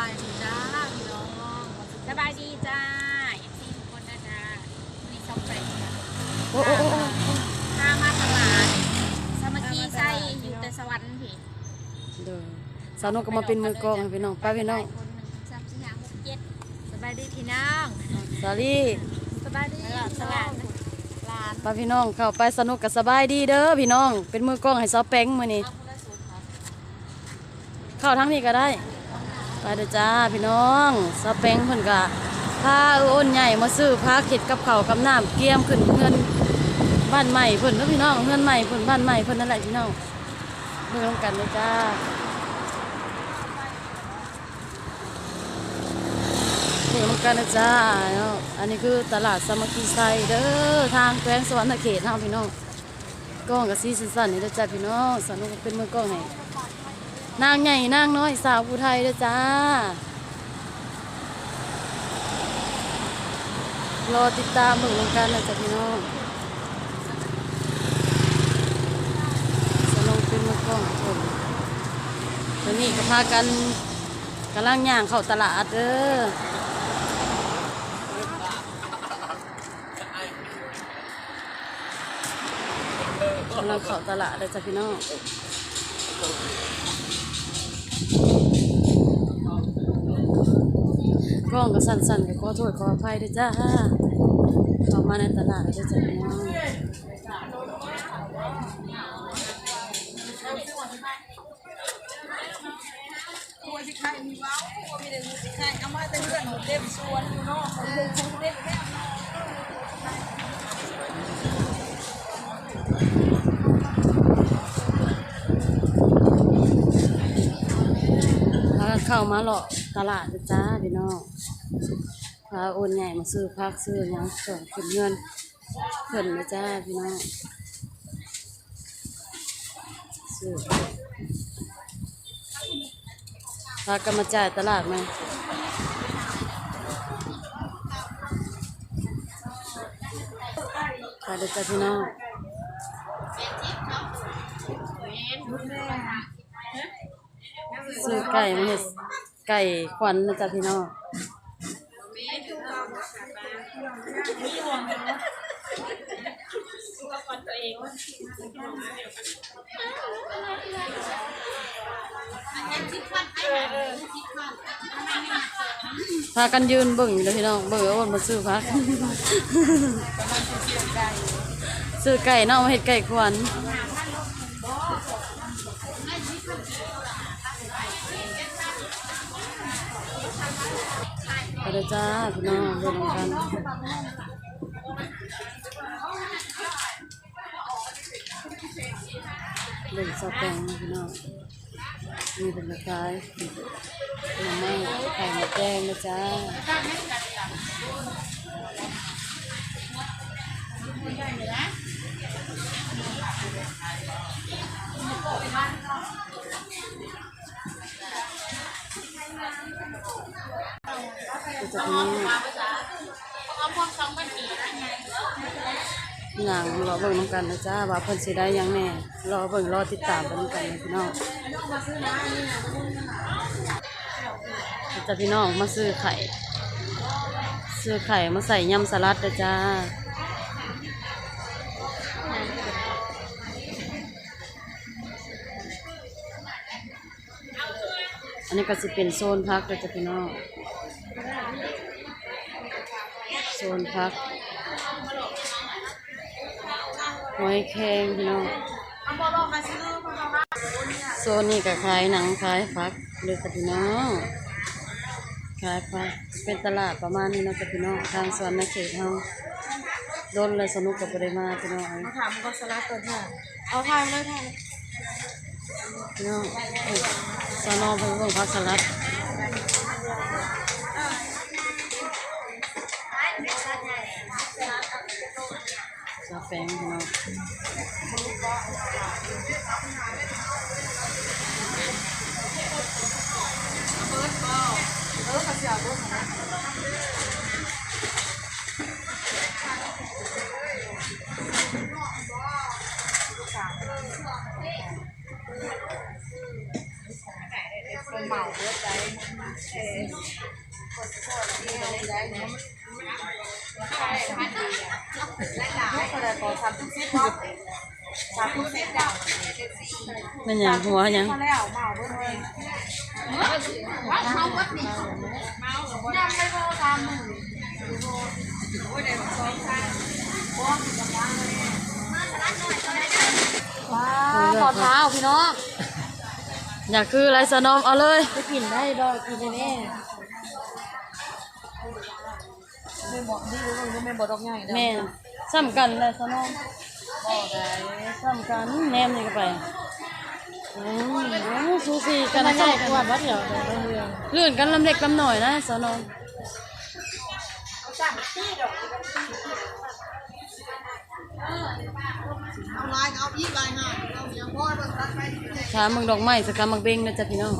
ายดีจ้าพี่น้องสบายดีจ้าเอฟซีทุกคนนะจ๊ะมีซอฟต์แวร์โอ้โอ้โอ้โอ้ข้ามาตลาดสามัคคีใส่อยู่แต่สวรรค์พี่เด้อสาวนุกก็มาเป็นมือกลองให้พี่น้องไปพี่น้องคนหนึ่งสามสี่ห้าหกเจ็ดสบายดีพี่น้องสาลี่ สบายดีตลาดตลาดร้านไปพี่น้องเข้าไปสนุกกับสบายดีเด้อพี่น้อง เป็นมือกลองให้สาวแป้งมือนี้เข้าทั้งนี้ก็ได้ ไปเด้อจ้าพี่น้องสาวแป้งเพิ่นก็พาอ้นใหญ่มาซื้อพาเข็ดกับเขากับน้ำเกี่ยมขึ้นเงินบ้านใหม่เพิ่นเด้อพี่น้องเงินใหม่เพิ่นบ้านใหม่เพิ่นนั่นแหละพี่น้องเบิ่งกันเลยจ้าเดี๋ยวมันกันนะจ้าเนาะอันนี้คือตลาดสามัคคีไซเด้อทางแขวงสวรรณเขตเฮาพี่น้องกล้องกับซีสันๆนี่เด้อจ้าพี่น้องสนุกเป็นมือกล้องให้ นางใหญ่นางน้อยสาวผู้ไทยเด้อจ้า รอติดตามเบิ่งนกันนะจ้าพี่น้องสนุกเป็นมือกล้องคนตอนนี้ก็พากันกำลังย่างเข้าตลาดเด้อกำลังเข้าตลาดเลยจ้ะพี่น้อง ก้องก็สั่นๆก็ขอโทษขออภัยด้วยจ้าเข้ามาในตลาดเลยจ้ะพี่น้องตัวที่ใครมีว้าวมีแต่ใครเอามาแต่เพื่อนเต็มสวนอยู่เนาะเต็มสวนเต็มแม่พากั ตลาดจ้าพี่น้องพาโอนใหญ่มาซื้อพักซื้อยังส่งขึ้นเงินเพิ่นเลยจ้าพี่น้องซื้อพากันมาจ่ายตลาดไหมไปเลยจ้ะพี่น้องซื้อไก่มาเห็ด ไก่ขวัญนะจ๊ะพี่น้องพากันยืนเบิ่งอยู่เลยพี่น้องเบิ่งว่ามันมาซื้อพักซื้อไก่เนาะมาเห็ดไก่ขวัญ ไปเลยจ้าพี่น้องเดินกันเล่นสแตงพี่น้องมีเป็นกระต่ายหน่อไม้ไข่มดแดงนะจ้า ก็จะมีหนังรอเบิ่งน้ำกันนะจ้าว่าเพิ่นสิได้ยังแน่รอเบิ่งรอติดตามไปน้ำกันนะพี่น้องจะพี่น้องมาซื้อไข่ ซื้อไข่มาใส่ยำสลัดนะจ้าอันนี้ก็จะเป็นโซนพักเลยจ้ะพี่น้อง โซนพักหอยแครงพี่น้องโซนนี้ก็ขายหนังขายฟักเลยค่ะพี่น้องขายฟักเป็นตลาดประมาณนี้เนาะค่ะพี่น้องทางสวนนาเขตเฮาโดนเลยสนุกกับปริมาพี่น้องมาถามก็สลัดตัวเถอะเอาทายเลยทายพี่น้องเอ้ยสนอเพิ่งเบิ่งพักสลัด ซา มันหยังหัวหยังมาแล้วเหมาเบิดเลยว่าเขาวัดนี่เมายังไม่พอตามมึงโอ้ยเดี๋ยวสองข้างบ้องกับบ้างเลยว้าขอเท้าพี่น้องอยากคืออะไรสนอมเอาเลยไปกินได้ดอกกินแน่ไม่บอกนี่รู้ว่าไม่บอกดอกใหญ่นะแม่ซ้ำกันเลยสนอมซ้ำกันแนมนี่ก็ไปอืมโอ้ สูสีกักันนใหญ่กันว่าวัดเดียวเดี๋ยวลื่นกันลำเล็กลำหน่อยนะสนองถามมึงดอกไม้สกามังเบงนะจ๊ะพี่น้อง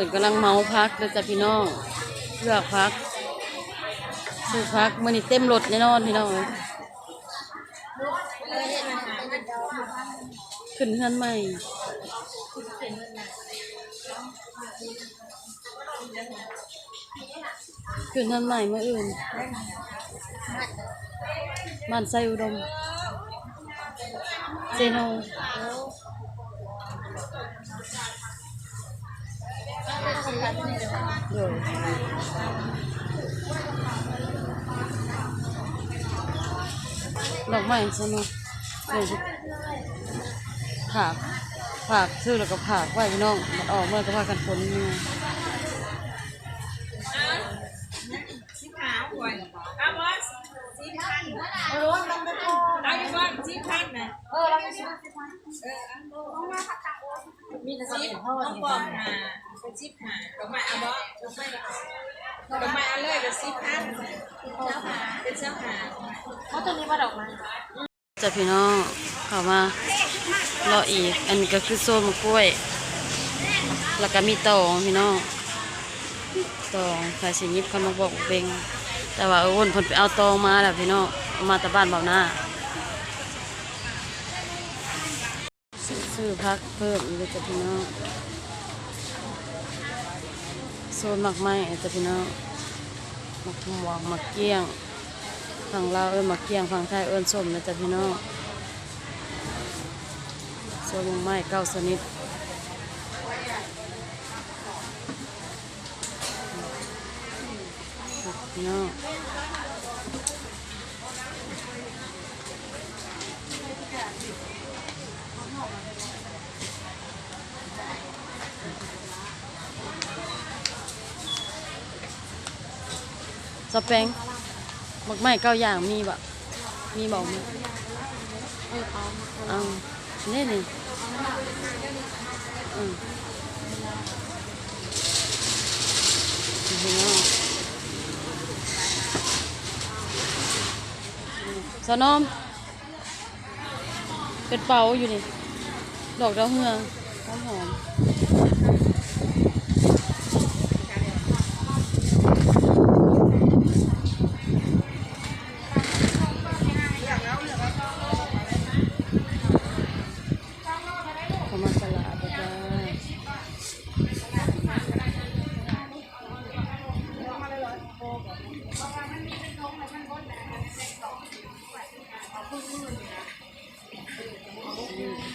พิ่นกำลังเมาพักนะจ๊ะพี่น้องเลือกพักซื้อพักมันนี่เต็มรถแน่นอนพี่น้องขึ้นเฮือนใหม่ขึ้นทันใหม่เมื่ออื่นบ้านไซอุดมเซโน เดี๋ยวดอกไม้เซโนเดี๋ยวผักผักซื้อแล้วก็ผักไว้พี่น้องมันออกเมื่อก็พากันคนเมื่อสีขาวหวยเอาบอสสีพันเออมันเป็นโอ้เอาอีกบอสสีพันนะเออเราไม่สีพันเออเอามาพักตังโอ้มีแต่สีน้องปอมหา เป็นสีหาดอกไม้เอาบอสดอกไม้ดอกไม้เอาเลยเป็นสีพันเจ้าหาเป็นเจ้าหาเพราะตัวนี้ว่าดอกไม้จะพี่น้องเข้ามารออีก อันนี้ก็คือโซนมะกล้วย แล้วก็มีตองพี่น้องตองใครสิยิบเขามาบอกเบงแต่ว่าเออวนเพิ่นไปเอาตองมาแล้วพี่น้องมาแต่บ้านเบาหน้าซื้อพักเพิ่มเลยจ้ะพี่น้อง โซนหมักไม้จะพี่น้องหมักหมวกหมักเกี้ยงฝั่งลาวเอิญหมักเกี้ยงฝั่งไทยเอิญส้มนะจ๊ะพี่น้องส้มไม้เก้าชนิดพี่น้อง สเปงหมักไม้เก้าอย่างมีบะมีบอกมั้ยเอาเนี่ยนี่อืมพี่น้องสนอมเป็นเป่าอยู่นี่ ดอกดาวเฮืองหอมหอม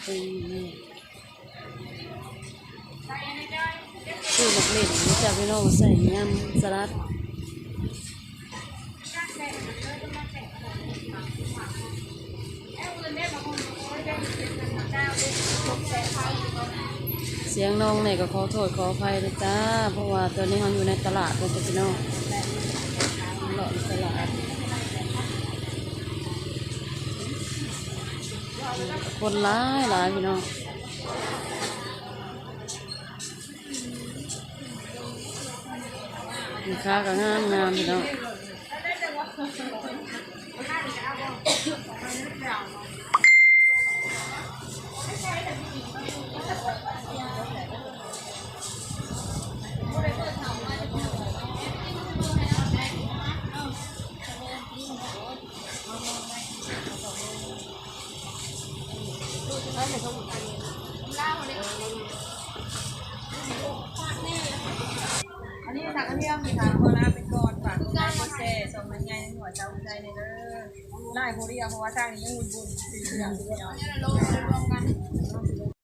ปีนี่คือหมกเม็ดนี่จะพี่น้องใส่ยำสลัดเสียงน้องเนี่ยก็ขอโทษขออภัยนะจ้า เพราะว่าตอนนี้เราอยู่ในตลาดเลยจ้ะพี่น้องเลาะในตลาด คนร้ายหลายพี่น้องมีค้าก็งามงามพี่น้อง อันนี้ทางเที่ยวมีทางโคราชเป็นก่อนฝากไลค์กดแชร์ส่งมันใหญ่ในหัวเจ้าใจในเด้อไล่โพเรียเพราะว่าทางนี้ยังบุญบุญสีเหลืองเดียว